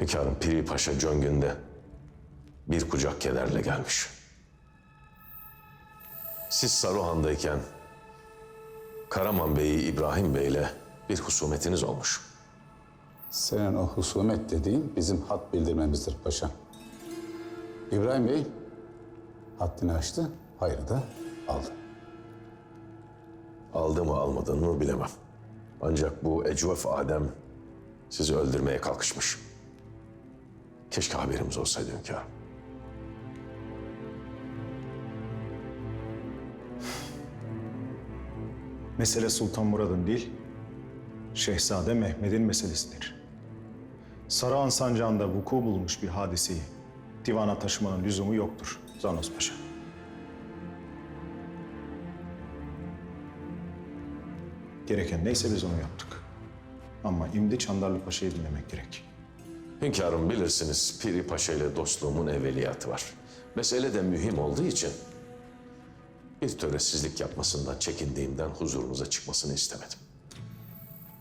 Hünkârım Piri Paşa Cöngün'de bir kucak kederle gelmiş. Siz Saruhan'dayken Karaman Bey'i İbrahim Bey'le bir husumetiniz olmuş. Senin o husumet dediğin bizim hat bildirmemizdir paşa. İbrahim Bey haddini aştı, hayrı da aldı. Aldı mı almadı mı bilemem. Ancak bu Ecvef Adem sizi öldürmeye kalkışmış. Keşke haberimiz olsaydı hünkârım. Mesele Sultan Murad'ın değil, Şehzade Mehmet'in meselesidir. Sarıhan Sancağı'nda vuku bulmuş bir hadiseyi divana taşımanın lüzumu yoktur Zanos Paşa. Gereken neyse biz onu yaptık. Ama imdi Çandarlı Paşa'yı dinlemek gerek. Hünkârım bilirsiniz Piri Paşa ile dostluğumun evveliyatı var. Mesele de mühim olduğu için bir töresizlik yapmasından çekindiğimden huzurunuza çıkmasını istemedim.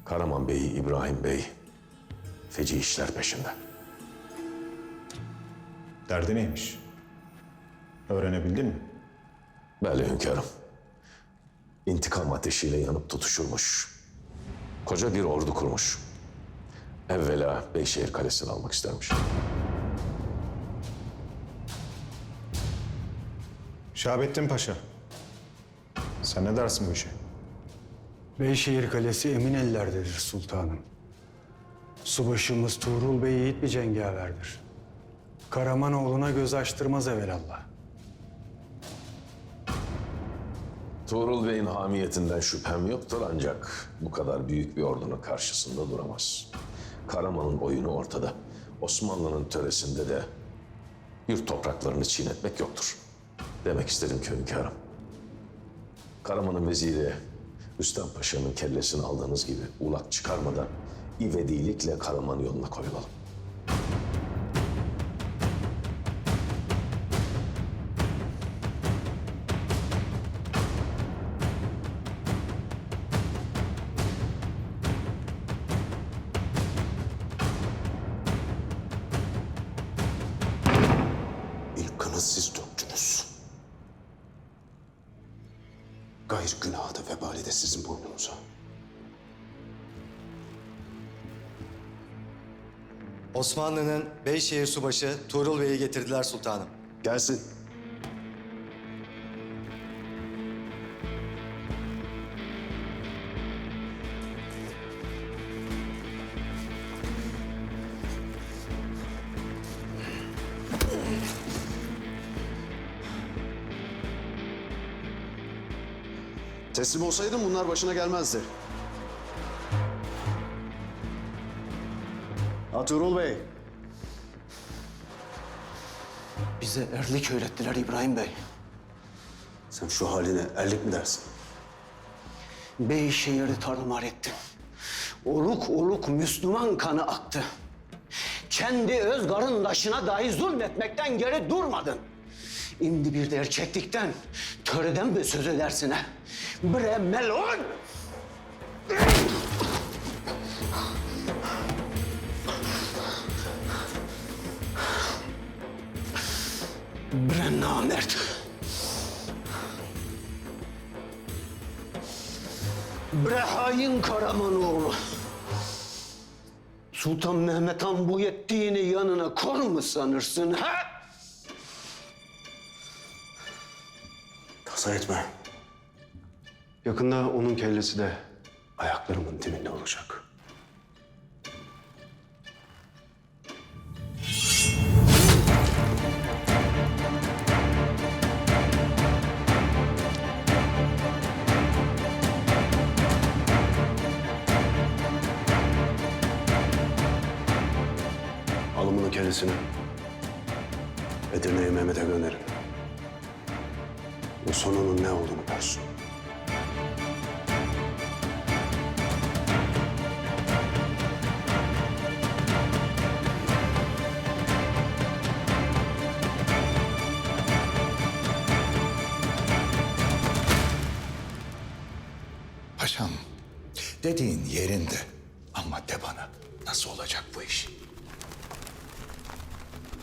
Karaman Bey, İbrahim Bey feci işler peşinde. Derdi neymiş? Öğrenebildin mi? Belli hünkârım. İntikam ateşiyle yanıp tutuşurmuş. Koca bir ordu kurmuş. Evvela Beyşehir Kalesi'ni almak istermiş. Şahabettin Paşa, sen ne dersin bu işe? Beyşehir Kalesi emin ellerdedir sultanım. Subaşımız Tuğrul Bey yiğit bir cengaverdir. Karamanoğlu'na göz açtırmaz evelallah. Tuğrul Bey'in hamiyetinden şüphem yoktur ancak bu kadar büyük bir ordunun karşısında duramaz. Karaman'ın oyunu ortada. Osmanlı'nın töresinde de yurt topraklarını çiğnetmek yoktur. Demek istedim ki hünkârım. Karaman'ın veziri Rüstem Paşa'nın kellesini aldığınız gibi ulak çıkarmadan ivedilikle Karaman yoluna koyulalım. Kanı siz döktünüz. Gayr günahı da vebali de sizin boynunuza. Osmanlı'nın Beyşehir Subaşı Tuğrul Bey'i getirdiler sultanım. Gelsin. Teslim olsaydın bunlar başına gelmezdi. Atürul Bey, Bize erlik öğrettiler İbrahim Bey. sen şu haline erlik mi dersin? Beyşehir'i tarumar ettin. Oluk oluk Müslüman kanı aktı. Kendi öz karındaşına dahi zulmetmekten geri durmadın. Şimdi bir de erkeklikten, töreden mi söz edersin ha? Bre melun! Bre namert! Bre hain Karamanoğlu! Sultan Mehmet Han bu yettiğini yanına kor mu sanırsın ha? Tasa etme. Yakında onun kellesi de ayaklarımın dibinde olacak. Alımının kellesini Edirne'ye Mehmet'e gönderin. Bu sonunun ne olduğunu görsün. Paşam, dediğin yerinde. Ama de bana nasıl olacak bu iş?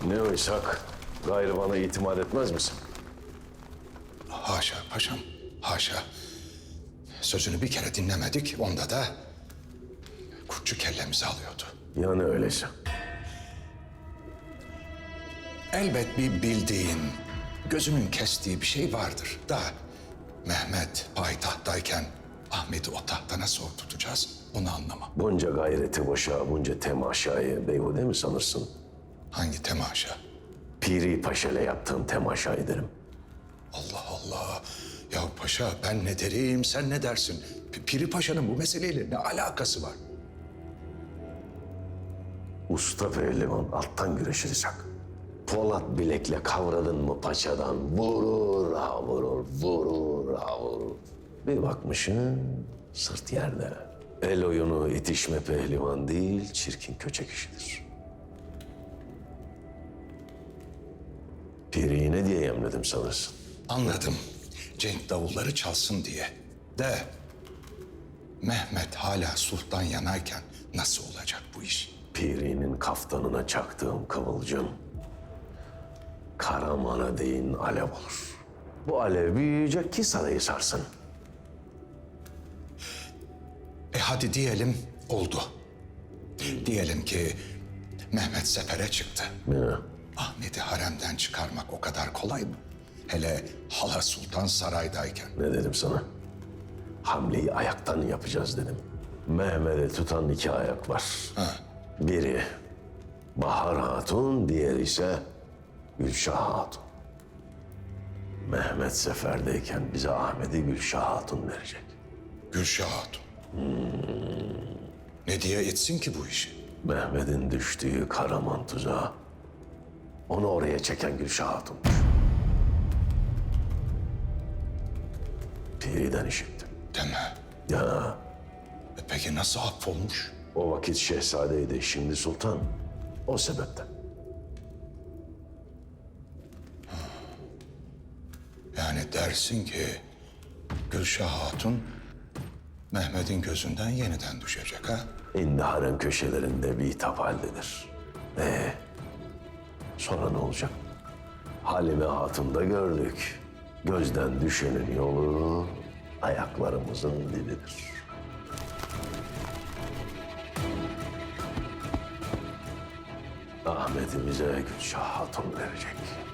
Ne o İshak? Gayrı bana itimat etmez misin? Haşa paşam, haşa. Sözünü bir kere dinlemedik, onda da kurtçu kellemizi alıyordu. Yani öyleyse. Elbet bir bildiğin, gözünün kestiği bir şey vardır da Mehmet payitahttayken Ahmet'i o tahta nasıl oturtacağız onu anlamam. Bunca gayreti boşa, bunca temaşayı beyhude mi sanırsın? Hangi temaşa? Piri Paşa'yla yaptığım temaşayı derim. Allah Allah. Ya paşa ben ne derim sen ne dersin? P- Piri Paşa'nın bu meseleyle ne alakası var? Usta pehlivan alttan güreşir İshak. Polat bilekle kavradın mı paçadan vurur ha vurur, vurur ha vurur. Bir bakmışsın sırt yerde. El oyunu itişme pehlivan değil, çirkin köçek işidir. Piri'yi ne diye emredim sanırsın? Anladım. Cenk davulları çalsın diye. De Mehmet hala sultan yanarken nasıl olacak bu iş? Piri'nin kaftanına çaktığım kıvılcım Karaman'a değin alev olur. Bu alev büyüyecek ki sarayı sarsın. E hadi diyelim oldu. Diyelim ki Mehmet sefere çıktı. Ya, Ahmet'i haremden çıkarmak o kadar kolay mı? Hele hala sultan saraydayken. ne dedim sana? Hamleyi ayaktan yapacağız dedim. Mehmet'i tutan iki ayak var. Biri Bahar Hatun, diğeri ise Gülşah Hatun. Mehmet seferdeyken bize Ahmet'i Gülşah Hatun verecek. Gülşah Hatun. Ne diye etsin ki bu işi? Mehmet'in düştüğü Karaman tuzağı onu oraya çeken Gülşah Hatun. Piri'den işittim. Deme. Ya E peki nasıl affolmuş? o vakit şehzadeydi, şimdi sultan. O sebepten. Yani dersin ki Gülşah Hatun Mehmet'in gözünden yeniden düşecek ha? İndi harem köşelerinde bir hitap haldedir. Ee, sonra ne olacak? Halime Hatun'da gördük. Gözden düşenin yolu ayaklarımızın dibidir. Ahmet'imize Gülşah Hatun verecek.